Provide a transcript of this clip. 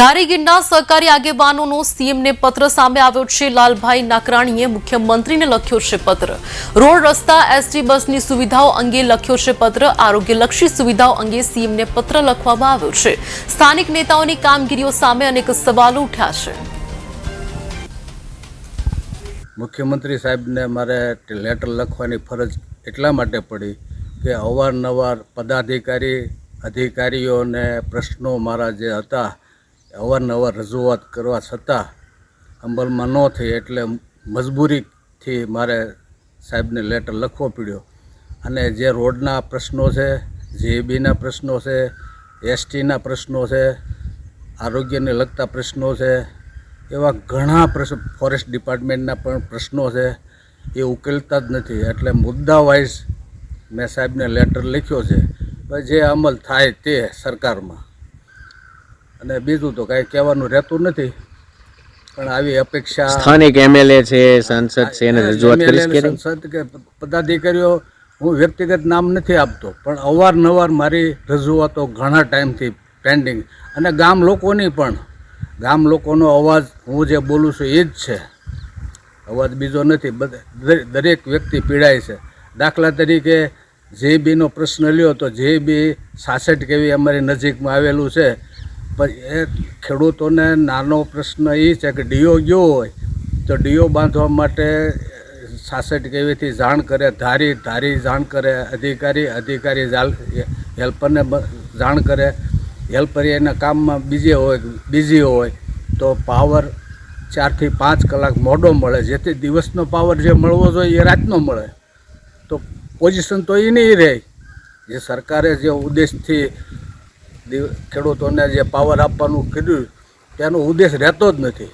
ધારી ગીરના સહકારી આગેવાનોનો સીએમને પત્ર સામે આવ્યો છે. લાલભાઈ નાકરાણીએ મુખ્યમંત્રીને લખ્યો છે પત્ર. રોડ રસ્તા, એસટી બસની સુવિધાઓ અંગે લખ્યો છે પત્ર. આરોગ્યલક્ષી સુવિધાઓ અંગે સીએમને પત્ર લખવામાં આવ્યો છે. સ્થાનિક નેતાઓની કામગીરીઓ સામે અનેક સવાલો ઉઠ્યા છે. મુખ્યમંત્રી સાહેબને મારે લેટર લખવાની ફરજ એટલા માટે પડી કે અવારનવાર પદાધિકારી, અધિકારીઓને પ્રશ્નો મારા જે હતા અવારનવાર રજૂઆત કરવા છતાં અમલમાં ન થઈ એટલે મજબૂરીથી મારે સાહેબને લેટર લખવો પડ્યો. અને જે રોડના પ્રશ્નો છે, જીએબીના પ્રશ્નો છે, એસટીના પ્રશ્નો છે, આરોગ્યને લગતા પ્રશ્નો છે, એવા ઘણા ફોરેસ્ટ ડિપાર્ટમેન્ટના પણ પ્રશ્નો છે, એ ઉકેલતા જ નથી. એટલે મુદ્દા વાઇઝ મેં સાહેબને લેટર લખ્યો છે. જે અમલ થાય તે સરકારમાં. અને બીજું તો કાંઈ કહેવાનું રહેતું નથી. પણ આવી અપેક્ષા સ્થાનિક એમએલએ છે સાંસદ છે એને રજૂઆત કરીશ કે સંસદ કે પદાધિકારીઓ હું વ્યક્તિગત નામ નથી આપતો પણ અવારનવાર મારી રજૂઆતો ઘણા ટાઈમથી પેન્ડિંગ અને ગામ લોકોની પણ ગામ લોકોનો અવાજ હું જે બોલું છું એ જ છે. અવાજ બીજો નથી દરેક વ્યક્તિ પીડાય છે. દાખલા તરીકે જે બીનો પ્રશ્ન લ્યો તો જે બી સાસઠ કેવી અમારી નજીકમાં આવેલું છે પણ એ ખેડૂતોને નાનો પ્રશ્ન એ છે કે ડીઓ ગયો હોય, તો ડીઓ બાંધવા માટે સાસઠ કેવીથી જાણ કરે? ધારી ધારી જાણ કરે. અધિકારી અધિકારી હેલ્પરને જાણ કરે. હેલ્પર એના કામમાં બીજે હોય, બીજી હોય, તો પાવર ચારથી પાંચ કલાક મોડો મળે. જેથી દિવસનો પાવર જે મળવો જોઈએ એ રાતનો મળે. તો પોઝિશન તો એ નહીં રહે. જે સરકારે જે ઉદ્દેશથી ખેડૂતોને જે પાવર આપવાનું કીધું તેનો ઉદ્દેશ રહેતો જ નથી.